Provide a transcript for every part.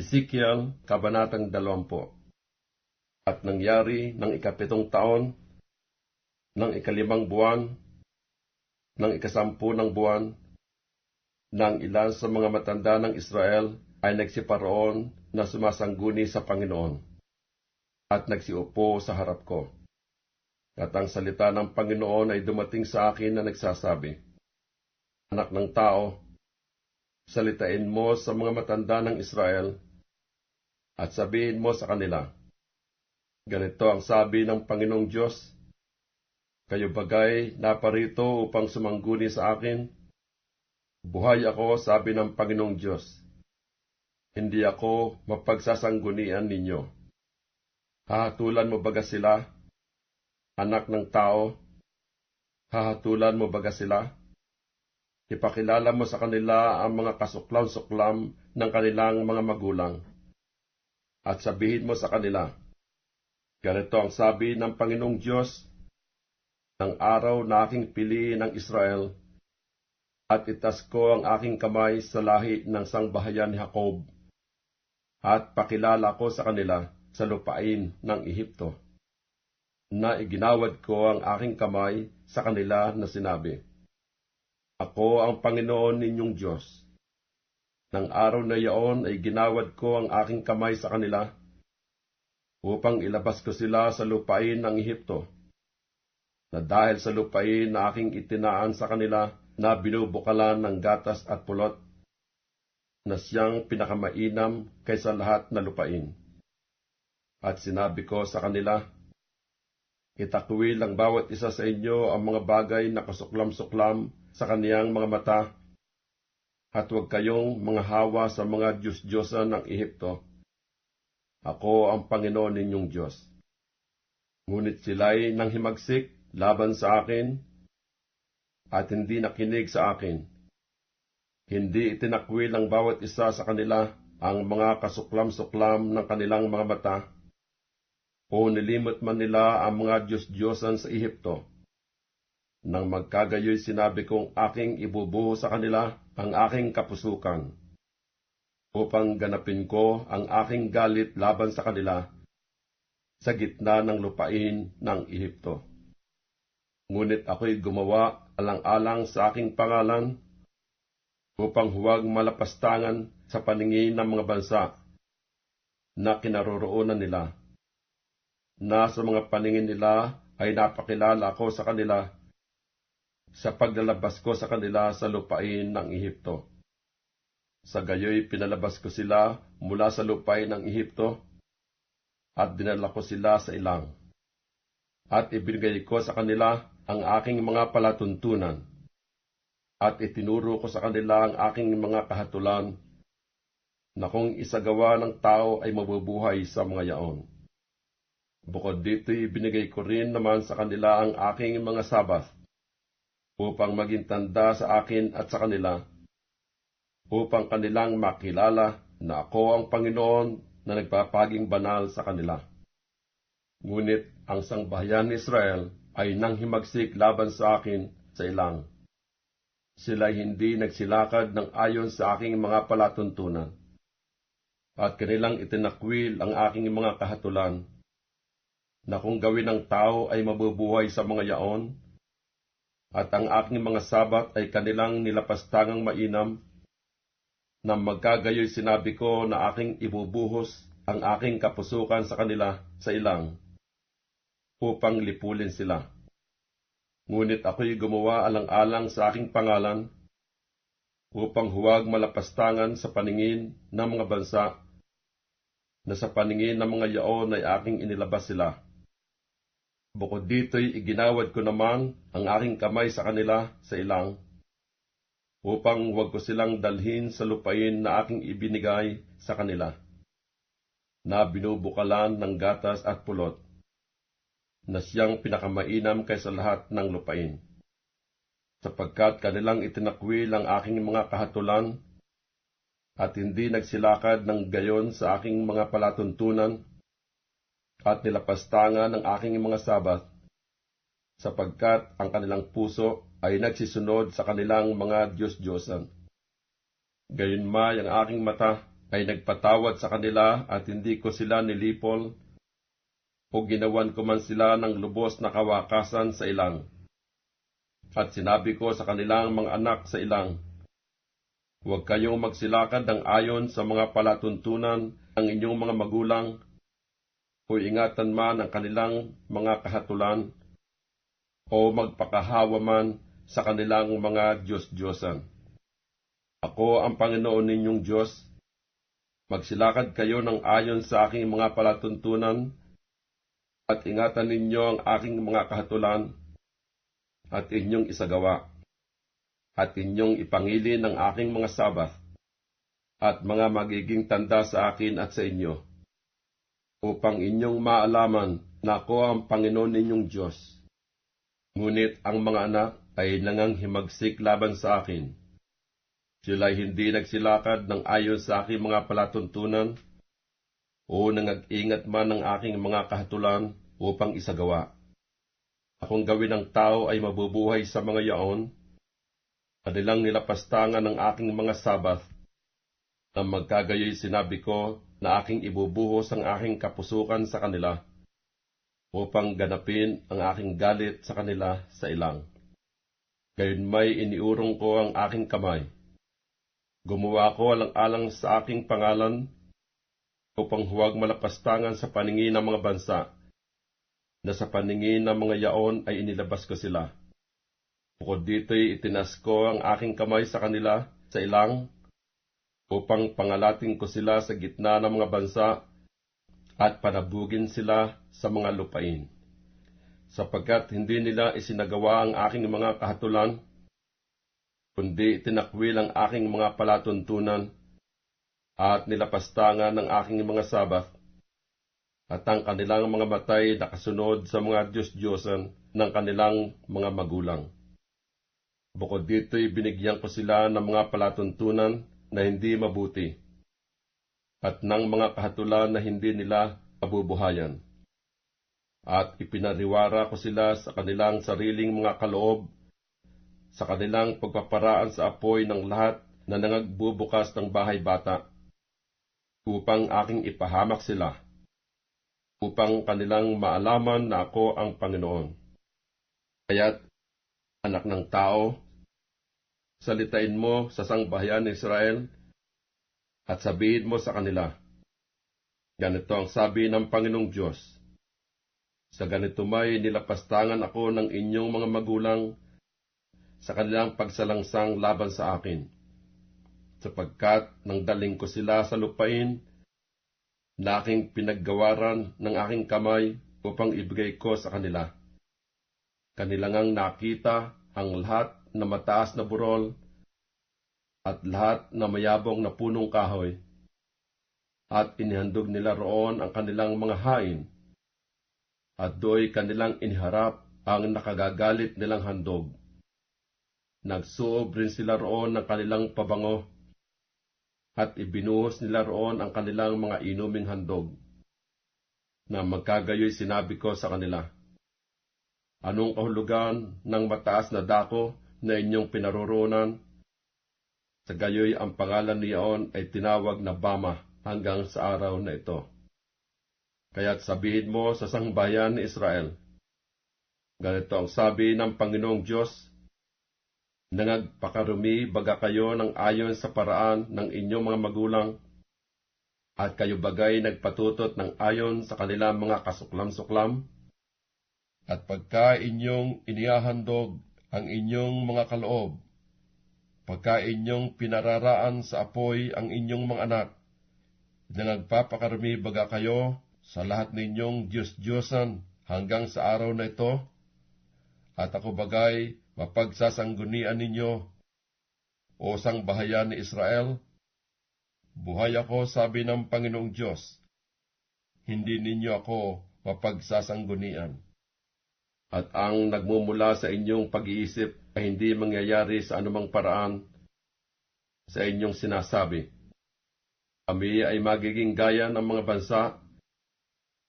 Ezekiel, Kabanatang 20 At nangyari ng ikapitong taon, ng ikalimang buwan, ng ikasampu ng buwan, ng ilan sa mga matanda ng Israel ay nagsiparoon na sumasangguni sa Panginoon at nagsiupo sa harap ko. At ang salita ng Panginoon ay dumating sa akin na nagsasabi, Anak ng tao, salitain mo sa mga matanda ng Israel at sabihin mo sa kanila, Ganito ang sabi ng Panginoong Diyos, Kayo bagay naparito upang sumangguni sa akin? Buhay ako, sabi ng Panginoong Diyos. Hindi ako mapagsasanggunian ninyo. Hahatulan mo baga sila, anak ng tao? Hahatulan mo baga sila? Ipakilala mo sa kanila ang mga kasuklam-suklam ng kanilang mga magulang. At sabihin mo sa kanila, Ganito ang sabi ng Panginoong Diyos, ng araw na aking pili ng Israel, at itas ko ang aking kamay sa lahi ng sangbahayan ni Jacob, at pakilala ko sa kanila sa lupain ng Ehipto, na iginawad ko ang aking kamay sa kanila na sinabi, Ako ang Panginoon ninyong Diyos. Nang araw na iyon ay ginawad ko ang aking kamay sa kanila, upang ilabas ko sila sa lupain ng Ehipto, na dahil sa lupain na aking itinaan sa kanila na binubukalan ng gatas at pulot, na siyang pinakamainam kaysa lahat na lupain. At sinabi ko sa kanila, Itakwil ang bawat isa sa inyo ang mga bagay na kasuklam-suklam sa kaniyang mga mata, at huwag kayong mga hawa sa mga Diyos-Diyosan ng Ehipto. Ako ang Panginoon ninyong Diyos. Ngunit sila'y nang himagsik laban sa akin, at hindi nakinig sa akin. Hindi itinakwil ng bawat isa sa kanila ang mga kasuklam-suklam ng kanilang mga mata, o nilimot man nila ang mga Diyos-Diyosan sa Ehipto. Nang magkagayoy sinabi kong aking ibubuho sa kanila ang aking kapusukan, upang ganapin ko ang aking galit laban sa kanila sa gitna ng lupain ng Ehipto. Ngunit ako'y gumawa alang-alang sa aking pangalan upang huwag malapastangan sa paningin ng mga bansa na kinaroroonan nila. Na sa mga paningin nila ay napakilala ako sa kanila sa paglalabas ko sa kanila sa lupain ng Ehipto. Sa gayoy pinalabas ko sila mula sa lupain ng Ehipto at dinala ko sila sa ilang. At ibinigay ko sa kanila ang aking mga palatuntunan at itinuro ko sa kanila ang aking mga kahatulan na kung isagawa ng tao ay mabubuhay sa mga yaon. Bukod dito, ibinigay ko rin naman sa kanila ang aking mga sabat upang maging tanda sa akin at sa kanila, upang kanilang makilala na ako ang Panginoon na nagpapaging banal sa kanila. Ngunit ang sangbahayan ni Israel ay nang himagsik laban sa akin sa ilang. Sila hindi nagsilakad ng ayon sa aking mga palatuntunan. At kanilang itinakwil ang aking mga kahatulan, na kung gawin ng tao ay mabubuhay sa mga yaon, at ang aking mga sabat ay kanilang nilapastangang mainam, na magkagayoy sinabi ko na aking ibubuhos ang aking kapusukan sa kanila sa ilang, upang lipulin sila. Ngunit ako'y gumawa alang-alang sa aking pangalan, upang huwag malapastangan sa paningin ng mga bansa, na sa paningin ng mga yaon ay aking inilabas sila. Bukod dito'y iginawad ko naman ang aking kamay sa kanila sa ilang, upang huwag ko silang dalhin sa lupain na aking ibinigay sa kanila, na binubukalan ng gatas at pulot, na siyang pinakamainam kaysa lahat ng lupain. Sapagkat kanilang itinakwil ang aking mga kahatulan, at hindi nagsilakad ng gayon sa aking mga palatuntunan, at nilapastangan ang aking mga sabat, sapagkat ang kanilang puso ay nagsisunod sa kanilang mga Diyos-Diyosan. Gayunmay ang aking mata ay nagpatawad sa kanila at hindi ko sila nilipol o ginawan ko man sila ng lubos na kawakasan sa ilang. At sinabi ko sa kanilang mga anak sa ilang, Huwag kayong magsilakad ng ayon sa mga palatuntunan ng inyong mga magulang o ingatan man ang kanilang mga kahatulan o magpakahawa man sa kanilang mga Diyos-Diyosan. Ako ang Panginoon ninyong Diyos. Magsilakad kayo ng ayon sa aking mga palatuntunan at ingatan ninyo ang aking mga kahatulan at inyong isagawa at inyong ipangili ng aking mga sabath at mga magiging tanda sa akin at sa inyo upang inyong maalaman na ako ang Panginoon ninyong Diyos. Ngunit ang mga anak ay nanganghimagsik laban sa akin. Sila'y hindi nagsilakad ng ayon sa aking mga palatuntunan o nangag-ingat man ng aking mga kahatulan upang isagawa. Akong gawin ng tao ay mabubuhay sa mga yaon, kanilang nilapastangan ng aking mga sabath, na magkagayoy sinabi ko na aking ibubuhos ang aking kapusukan sa kanila, upang ganapin ang aking galit sa kanila sa ilang. Gayon may iniurong ko ang aking kamay. Gumawa ko alang-alang sa aking pangalan upang huwag malapastangan sa paningin ng mga bansa, na sa paningin ng mga yaon ay inilabas ko sila. Bukod dito'y itinas ko ang aking kamay sa kanila sa ilang upang pangalating ko sila sa gitna ng mga bansa at panabugin sila sa mga lupain. Sapagkat hindi nila isinagawa ang aking mga kahatulan, kundi tinakwil ang aking mga palatuntunan at nilapastangan ng aking mga sabath at ang kanilang mga matay nakasunod sa mga Diyos-Diyosan ng kanilang mga magulang. Bukod dito'y binigyan ko sila ng mga palatuntunan na hindi mabuti at ng mga kahatulan na hindi nila kabubuhayan. At ipinariwara ko sila sa kanilang sariling mga kaloob, sa kanilang pagpaparaan sa apoy ng lahat na nangagbubukas ng bahay bata, upang aking ipahamak sila, upang kanilang maalaman na ako ang Panginoon. Kaya't, anak ng tao, salitain mo sa sangbahayan ng Israel at sabihin mo sa kanila, Ganito ang sabi ng Panginoong Diyos, Sa ganito may nilapastangan ako ng inyong mga magulang sa kanilang pagsalangsang laban sa akin, sapagkat nang daling ko sila sa lupain, na aking pinaggawaran ng aking kamay upang ibigay ko sa kanila. Kanilangang nakita ang lahat na mataas na burol at lahat na mayabong na punong kahoy, at inihandog nila roon ang kanilang mga hain, at do'y kanilang iniharap ang nakagagalit nilang handog. Nagsuob rin sila roon ng kanilang pabango, at ibinuhos nila roon ang kanilang mga inuming handog, na magkagayoy sinabi ko sa kanila, Anong kahulugan ng mataas na dako na inyong pinaroroonan? Sa gayoy ang pangalan niyaon ay tinawag na Bama hanggang sa araw na ito. Kaya't sabihin mo sa sangbayan ni Israel, Ganito ang sabi ng Panginoong Diyos, Nangagpakarumi baga kayo ng ayon sa paraan ng inyong mga magulang, at kayo bagay nagpatutot ng ayon sa kanilang mga kasuklam-suklam? At pagka inyong inihahandog ang inyong mga kaloob, pagka inyong pinararaan sa apoy ang inyong mga anak, na nagpapakarami baga kayo sa lahat ninyong Diyos-Diyosan hanggang sa araw na ito, at ako bagay mapagsasanggunian ninyo, o sang bahayan ni Israel, buhay ako sabi ng Panginoong Diyos, hindi ninyo ako mapagsasanggunian at ang nagmumula sa inyong pag-iisip ay hindi mangyayari sa anumang paraan sa inyong sinasabi. Kami ay magiging gaya ng mga bansa,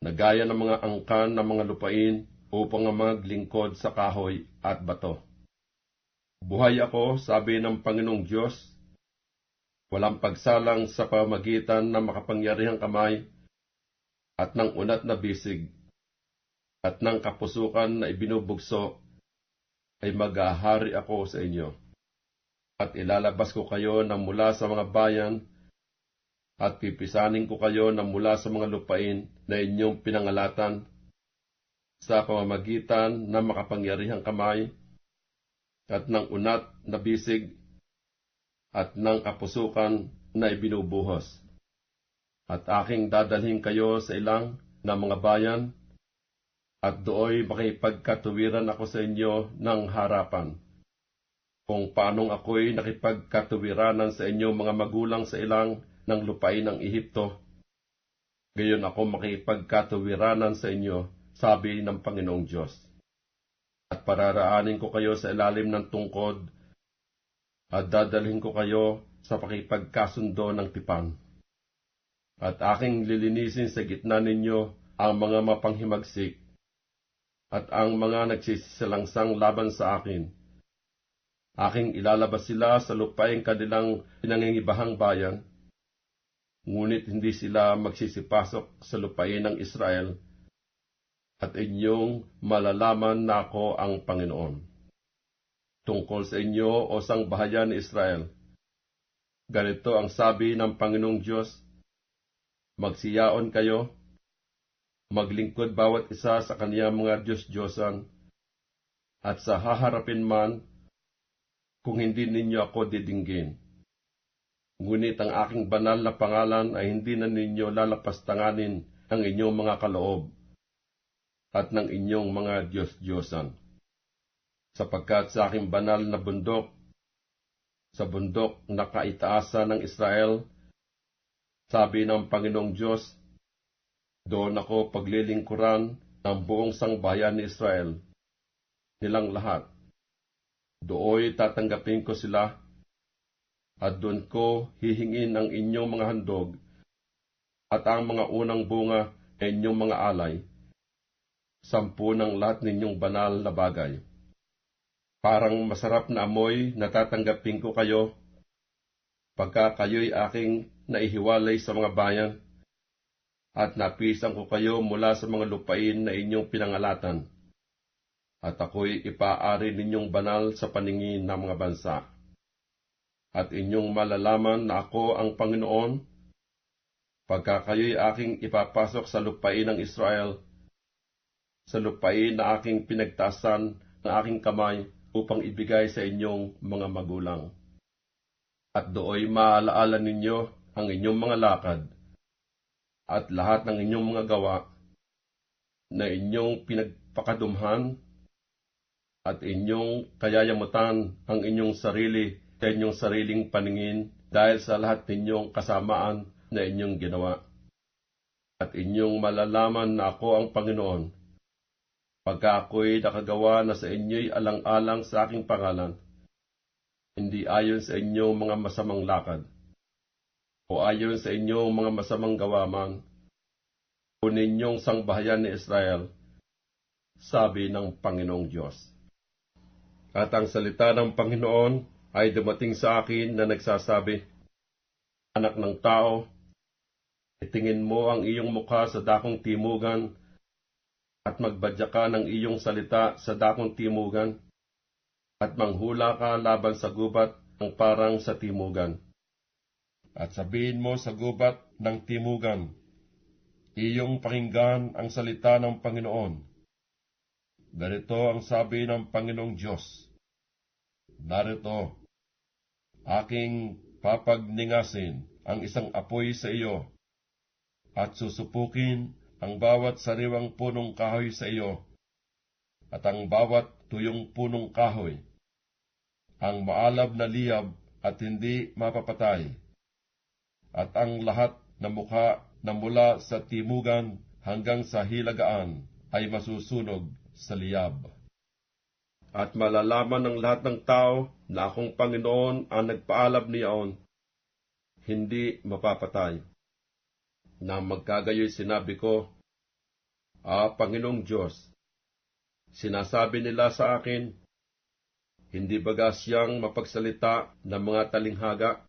na gaya ng mga angkan ng mga lupain upang maglingkod sa kahoy at bato. Buhay ako, sabi ng Panginoong Diyos, walang pagsalang sa pamagitan ng makapangyarihang kamay at ng unat na bisig at ng kapusukan na ibinubugso ay maghahari ako sa inyo. At ilalabas ko kayo na mula sa mga bayan at pipisanin ko kayo na mula sa mga lupain na inyong pinangalatan sa pamamagitan ng makapangyarihang kamay at ng unat na bisig at ng kapusukan na ibinubuhos. At aking dadalhin kayo sa ilang na mga bayan at dooy makipagkatuwiran ako sa inyo ng harapan. Kung paanong ako'y nakipagkatuwiranan sa inyo mga magulang sa ilang ng lupain ng Ehipto, gayon ako makipagkatuwiranan sa inyo, sabi ng Panginoong Diyos. At pararaanin ko kayo sa ilalim ng tungkod, at dadalhin ko kayo sa pakipagkasundo ng tipan. At aking lilinisin sa gitna ninyo ang mga mapanghimagsik, at ang mga nagsisalangsang laban sa akin. Aking ilalabas sila sa lupaing kanilang pinangingibahang bayan, ngunit hindi sila magsisipasok sa lupain ng Israel, at inyong malalaman na ako ang Panginoon. Tungkol sa inyo o sang bahayan ni Israel, ganito ang sabi ng Panginoong Diyos, Magsiyaon kayo, maglingkod bawat isa sa kaniyang mga Diyos-Diyosan, at sa haharapin man, kung hindi ninyo ako didinggin. Ngunit ang aking banal na pangalan ay hindi na ninyo lalapastanganin ang inyong mga kaloob at ng inyong mga Diyos-Diyosan. Sapagkat sa aking banal na bundok, sa bundok na kaitaasan ng Israel, sabi ng Panginoong Diyos, doon ako paglilingkuran ng buong sangbayan ni Israel, nilang lahat. Dooy tatanggapin ko sila, at doon ko hihingin ang inyong mga handog, at ang mga unang bunga ay inyong mga alay, sampu ng lahat ninyong banal na bagay. Parang masarap na amoy natatanggapin ko kayo, pagka kayo'y aking naihiwalay sa mga bayan, at napisan ko kayo mula sa mga lupain na inyong pinangalatan, at ako'y ipaari ninyong banal sa paningin ng mga bansa. At inyong malalaman na ako ang Panginoon, pagka kayo'y aking ipapasok sa lupain ng Israel, sa lupain na aking pinagtasan ng aking kamay upang ibigay sa inyong mga magulang. At dooy maalaala ninyo ang inyong mga lakad, at lahat ng inyong mga gawa na inyong pinagpakadumhan at inyong kayayamutan ang inyong sarili sa inyong sariling paningin dahil sa lahat ninyong kasamaan na inyong ginawa. At inyong malalaman na ako ang Panginoon, pagka ako'y nakagawa na sa inyo'y alang-alang sa aking pangalan, hindi ayon sa inyong mga masamang lakad, o ayon sa inyong mga masamang gawa man, o ninyong sangbahayan ni Israel, sabi ng Panginoong Diyos. At ang salita ng Panginoon ay dumating sa akin na nagsasabi, Anak ng tao, itingin mo ang iyong mukha sa dakong timugan at magbadya ka ng iyong salita sa dakong timugan, at manghula ka laban sa gubat ng parang sa timugan. At sabihin mo sa gubat ng timugan, iyong pakinggan ang salita ng Panginoon. Ganito ang sabi ng Panginoong Diyos. Narito, aking papagningasin ang isang apoy sa iyo, at susupukin ang bawat sariwang punong kahoy sa iyo, at ang bawat tuyong punong kahoy, ang maalab na liyab at hindi mapapatay, at ang lahat na mukha na mula sa timugan hanggang sa hilagaan ay masusunog sa liyab. At malalaman ng lahat ng tao na akong Panginoon ang nagpaalab niyaon, hindi mapapatay na magkagayoy sinabi ko, Ah, Panginoong Diyos, sinasabi nila sa akin, hindi baga siyang mapagsalita ng mga talinghaga,